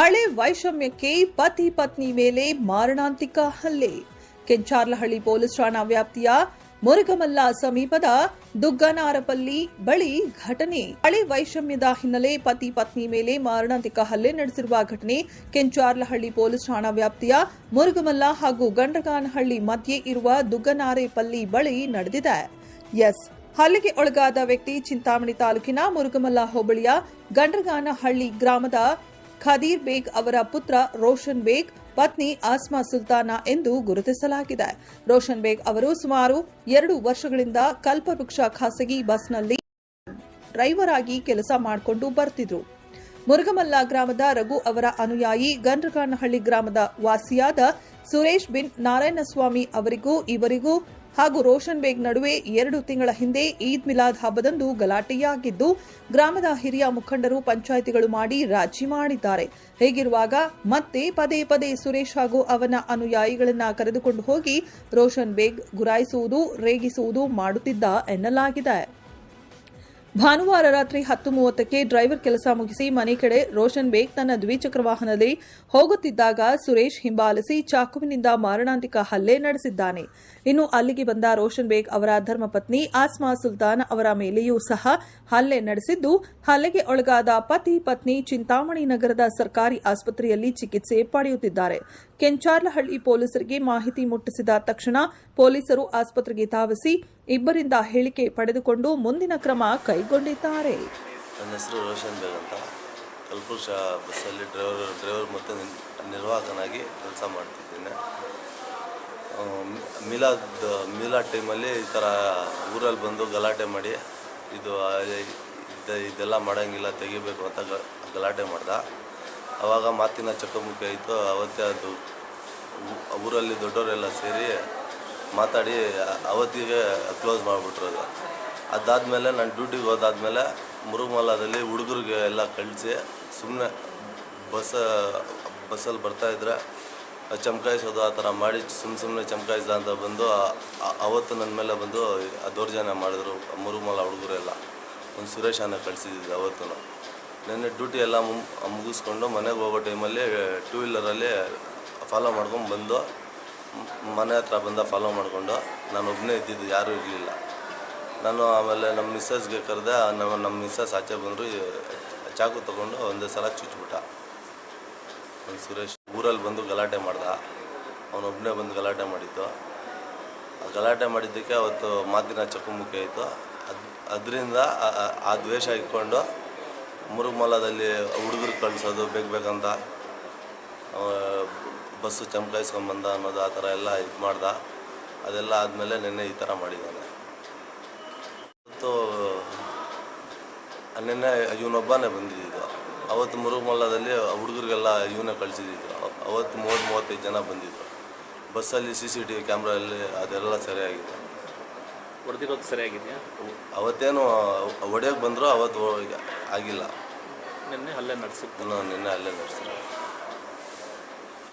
ಹಳೆ ವೈಷಮ್ಯಕ್ಕೆ ಪತಿ ಪತ್ನಿ ಮೇಲೆ ಮಾರಣಾಂತಿಕ ಹಲ್ಲೆ. ಕೆಂಚಾರ್ಲಹಳ್ಳಿ ಪೊಲೀಸ್ ಠಾಣಾ ವ್ಯಾಪ್ತಿಯ ಮುರುಗಮಲ್ಲ ಸಮೀಪದ ದುಗ್ಗನಾರಪಲ್ಲಿ ಬಳಿ ಘಟನೆ. ಹಳೆ ವೈಷಮ್ಯದ ಹಿನ್ನೆಲೆ ಪತಿ ಪತ್ನಿ ಮೇಲೆ ಮಾರಣಾಂತಿಕ ಹಲ್ಲೆ ನಡೆಸಿರುವ ಘಟನೆ ಕೆಂಚಾರ್ಲಹಳ್ಳಿ ಪೊಲೀಸ್ ಠಾಣಾ ವ್ಯಾಪ್ತಿಯ ಮುರುಗಮಲ್ಲ ಹಾಗೂ ಗಂಡಗಾನಹಳ್ಳಿ ಮಧ್ಯೆ ಇರುವ ದುಗ್ಗನಾರೆಪಲ್ಲಿ ಬಳಿ ನಡೆದಿದೆ. ಎಸ್. ಹಲ್ಲೆಗೆ ಒಳಗಾದ ವ್ಯಕ್ತಿ ಚಿಂತಾಮಣಿ ತಾಲೂಕಿನ ಮುರುಗಮಲ್ಲ ಹೋಬಳಿಯ ಗಂಡ್ರಗಾನಹಳ್ಳಿ ಗ್ರಾಮದ ಖದೀರ್ ಬೇಗ್ ಅವರ ಪುತ್ರ ರೋಷನ್ ಬೇಗ್, ಪತ್ನಿ ಆಸ್ಮಾ ಸುಲ್ತಾನ ಎಂದು ಗುರುತಿಸಲಾಗಿದೆ. ರೋಷನ್ ಬೇಗ್ ಅವರು ಸುಮಾರು ಎರಡು ವರ್ಷಗಳಿಂದ ಕಲ್ಪವೃಕ್ಷ ಖಾಸಗಿ ಬಸ್ನಲ್ಲಿ ಡ್ರೈವರ್ ಆಗಿ ಕೆಲಸ ಮಾಡಿಕೊಂಡು ಬರ್ತಿದ್ರು. ಮುರುಗಮಲ್ಲ ಗ್ರಾಮದ ರಘು ಅವರ ಅನುಯಾಯಿ ಗಂಡ್ರಗಾನಹಳ್ಳಿ ಗ್ರಾಮದ ವಾಸಿಯಾದ ಸುರೇಶ್ ಬಿನ್ ನಾರಾಯಣಸ್ವಾಮಿ ಅವರಿಗೂ, ಇವರಿಗೂ ಹಾಗೂ ರೋಷನ್ ಬೇಗ್ ನಡುವೆ ಎರಡು ತಿಂಗಳ ಹಿಂದೆ ಈದ್ ಮಿಲಾದ್ ಹಬ್ಬದಂದು ಗಲಾಟೆಯಾಗಿದ್ದು, ಗ್ರಾಮದ ಹಿರಿಯ ಮುಖಂಡರು ಪಂಚಾಯಿತಿಗಳು ಮಾಡಿ ರಾಜಿ ಮಾಡಿದ್ದಾರೆ. ಹೀಗಿರುವಾಗ ಮತ್ತೆ ಪದೇ ಪದೇ ಸುರೇಶ್ ಹಾಗೂ ಅವನ ಅನುಯಾಯಿಗಳನ್ನ ಕರೆದುಕೊಂಡು ಹೋಗಿ ರೋಷನ್ ಬೇಗ್ ಗುರಾಯಿಸುವುದು, ರೇಗಿಸುವುದು ಮಾಡುತ್ತಿದ್ದ ಎನ್ನಲಾಗಿದೆ. ಭಾನುವಾರ ರಾತ್ರಿ ಹತ್ತು ಮೂವತ್ತಕ್ಕೆ ಡ್ರೈವರ್ ಕೆಲಸ ಮುಗಿಸಿ ಮನೆ ಕಡೆ ರೋಷನ್ ಬೇಗ್ ತನ್ನ ದ್ವಿಚಕ್ರ ವಾಹನದಲ್ಲಿ ಹೋಗುತ್ತಿದ್ದಾಗ ಸುರೇಶ್ ಹಿಂಬಾಲಿಸಿ ಚಾಕುವಿನಿಂದ ಮಾರಣಾಂತಿಕ ಹಲ್ಲೆ ನಡೆಸಿದ್ದಾನೆ. ಇನ್ನು ಅಲ್ಲಿಗೆ ಬಂದ ರೋಷನ್ ಬೇಗ್ ಅವರ ಧರ್ಮಪತ್ನಿ ಆಸ್ಮಾ ಸುಲ್ತಾನ್ ಅವರ ಮೇಲೆಯೂ ಸಹ ಹಲ್ಲೆ ನಡೆಸಿದ್ದು, ಹಲ್ಲೆಗೆ ಒಳಗಾದ ಪತಿ ಪತ್ನಿ ಚಿಂತಾಮಣಿ ನಗರದ ಸರ್ಕಾರಿ ಆಸ್ಪತ್ರೆಯಲ್ಲಿ ಚಿಕಿತ್ಸೆ ಪಡೆಯುತ್ತಿದ್ದಾರೆ. ಕೆಂಚಾರ್ಲಹಳ್ಳಿ ಪೊಲೀಸರಿಗೆ ಮಾಹಿತಿ ಮುಟ್ಟಿಸಿದ ತಕ್ಷಣ ಪೊಲೀಸರು ಆಸ್ಪತ್ರೆಗೆ ಧಾವಿಸಿ ಇಬ್ಬರಿಂದ ಹೇಳಿಕೆ ಪಡೆದುಕೊಂಡು ಮುಂದಿನ ಕ್ರಮ ಕೈಗೊಂಡಿದ್ದಾರೆ. ನನ್ನ ಹೆಸರು ರೋಷನ್ ಬೇಗ್ ಅಂತ. ಕಲ್ಪುರುಷ ಬಸ್ಸಲ್ಲಿ ಡ್ರೈವರ್ ಡ್ರೈವರ್ ಮತ್ತು ನಿರ್- ನಿರ್ವಾಹಕನಾಗಿ ಕೆಲಸ ಮಾಡ್ತಿದ್ದೇನೆ. ಮಿಲಾದ್ ಮಿಲಾದ್ ಟೈಮಲ್ಲಿ ಈ ಥರ ಊರಲ್ಲಿ ಬಂದು ಗಲಾಟೆ ಮಾಡಿ, ಇದು ಇದೆಲ್ಲ ಮಾಡೋಂಗಿಲ್ಲ, ತೆಗಿಬೇಕು ಅಂತ ಗಲಾಟೆ ಮಾಡ್ದ. ಆವಾಗ ಮಾತಿನ ಚಕಮಕಿ ಆಯಿತು. ಅವತ್ತೇ ಅದು ಊರಲ್ಲಿ ದೊಡ್ಡವರೆಲ್ಲ ಸೇರಿ ಮಾತಾಡಿ, ಅವತ್ತಿಗೆ ಕ್ಲೋಸ್ ಮಾಡಿಬಿಟ್ರು ಅದು. ಅದಾದಮೇಲೆ ನಾನು ಡ್ಯೂಟಿಗೆ ಹೋದಾದಮೇಲೆ ಮುರುಗಮಲ್ಲದಲ್ಲಿ ಹುಡುಗರಿಗೆ ಎಲ್ಲ ಕಳಿಸಿ ಸುಮ್ಮನೆ ಬಸ್, ಬಸ್ಸಲ್ಲಿ ಬರ್ತಾಯಿದ್ರೆ ಚಮಕಾಯಿಸೋದು ಆ ಥರ ಮಾಡಿ ಸುಮ್ಮ ಸುಮ್ಮನೆ ಚಮಕಾಯಿಸ್ದ ಅಂತ ಬಂದು ಅವತ್ತು ನನ್ನ ಮೇಲೆ ಬಂದು ದೌರ್ಜನ್ಯ ಮಾಡಿದ್ರು ಮುರುಗಮಲ್ಲ ಹುಡುಗರೆಲ್ಲ ಒಂದು ಸುರೇಶನ ಕಳಿಸಿದ್ದು ಅವತ್ತು ನೆನ್ನೆ ಡ್ಯೂಟಿ ಎಲ್ಲ ಮುಗಿಸ್ಕೊಂಡು ಮನೆಗೆ ಹೋಗೋ ಟೈಮಲ್ಲಿ ಟೂ ವೀಲರಲ್ಲಿ ಫಾಲೋ ಮಾಡ್ಕೊಂಡು ಬಂದು ಮನೆ ಹತ್ರ ಬಂದ ಫಾಲೋ ಮಾಡಿಕೊಂಡು ನಾನು ಒಬ್ಬನೇ ಇದ್ದಿದ್ದು ಯಾರೂ ಇರಲಿಲ್ಲ. ನಾನು ಆಮೇಲೆ ನಮ್ಮ ಮಿಸ್ಸಸ್ಗೆ ಕರೆದೆ, ನಮ್ಮ ನಮ್ಮ ಮಿಸ್ಸಸ್ ಆಚೆ ಬಂದರು ಚಾಕು ತಗೊಂಡು ಒಂದೇ ಸಲ ಚುಚ್ಬಿಟ್ಟ. ಒಂದು ಸುರೇಶ್ ಊರಲ್ಲಿ ಬಂದು ಗಲಾಟೆ ಮಾಡ್ದ. ಅವನೊಬ್ಬನೇ ಬಂದು ಗಲಾಟೆ ಮಾಡಿದ್ದು. ಆ ಗಲಾಟೆ ಮಾಡಿದ್ದಕ್ಕೆ ಅವತ್ತು ಮಾತಿನ ಚಕಮಕಿ ಆಯಿತು ಅದು, ಅದರಿಂದ ಆ ದ್ವೇಷ ಇಟ್ಕೊಂಡು ಮುರುಗಮಲದಲ್ಲಿ ಹುಡುಗರು ಕಳಿಸೋದು ಬೇಕು ಬೇಕಂತ ಬಸ್ಸು ಚಮಕಾಯಿಸ್ಕೊಂಬಂದ ಅನ್ನೋದು ಆ ಥರ ಎಲ್ಲ ಇದು ಮಾಡ್ದ. ಅದೆಲ್ಲ ಆದಮೇಲೆ ನಿನ್ನೆ ಈ ಥರ ಮಾಡಿದ್ದಾನೆ. ಮತ್ತು ನಿನ್ನೆ ಇವನೊಬ್ಬನೇ ಬಂದಿದ್ದು ಅವತ್ತು ಮುರುಗಮಲ್ಲದಲ್ಲಿ ಹುಡುಗರಿಗೆಲ್ಲ ಇವನೇ ಕಳಿಸಿದ್ದು ಅವತ್ತು ಮೂವತ್ತು ಮೂವತ್ತೈದು ಜನ ಬಂದಿದ್ದರು ಬಸ್ಸಲ್ಲಿ ಸಿ ಸಿ ಟಿ ವಿ ಕ್ಯಾಮ್ರಲ್ಲಿ ಅದೆಲ್ಲ ಸರಿಯಾಗಿದೆ. ಹೊಡೆದಿರೋದು ಸರಿಯಾಗಿದೆಯಾ? ಅವತ್ತೇನು ಹೊಡೆಯೋಕೆ ಬಂದರೂ ಅವತ್ತು ಆಗಿಲ್ಲ. ನಿನ್ನೆ ಅಲ್ಲೇ ನಡೆಸಿದ್ದು. ನಾನು ನಿನ್ನೆ ಅಲ್ಲೇ ನಡೆಸಿದ್ರು.